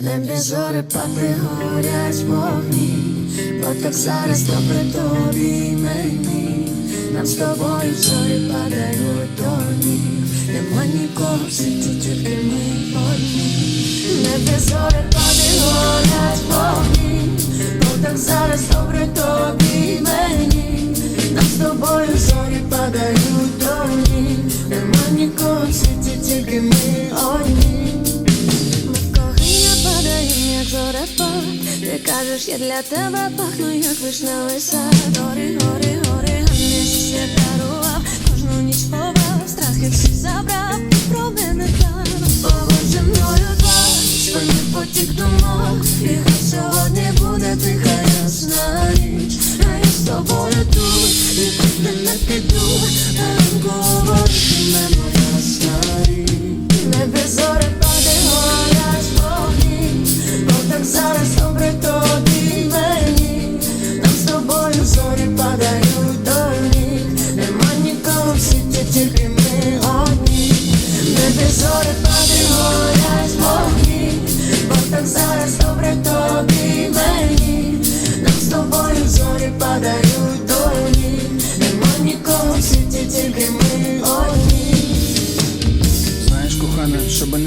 небі зорепади горять вогні, бо так зараз добре тобі мені. Нам з тобою зорі падають до ніг Нема нікого в світі, тільки ми одні. Небі зорепади горять вогні, бо так зараз добре тобі мені. Нам з тобою зорі падають до ніг Нема нікого в світі, зорепад Ти кажеш, я для тебе пахну, як вишневий сад. Гори, гори, гори, а місяць я дарував. Кожну ніч ховав, страхи всі забрав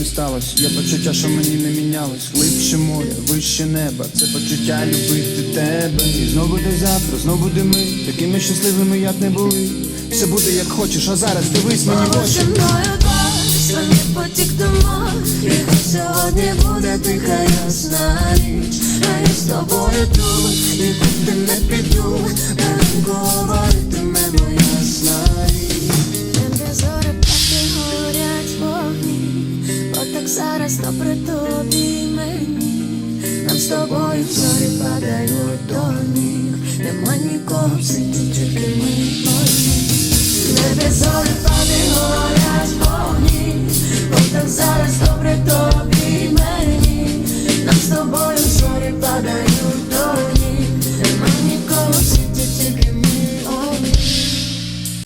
не сталося, є почуття, що мені не мінялось. Глибше море, вище неба, це почуття любити тебе. І знов буде завтра, знов буде ми, такими щасливими, як не були. Все буде як хочеш, а зараз дивись мені в очі. свині потік думок І сьогодні буде тиха ясна ніч А я з тобою тут, нікуди не піду Ранку говоритиме добре тобі мені Нам з тобою зорі падають до ніг. Нема нікого в світі, тільки ми одні. Небе зорі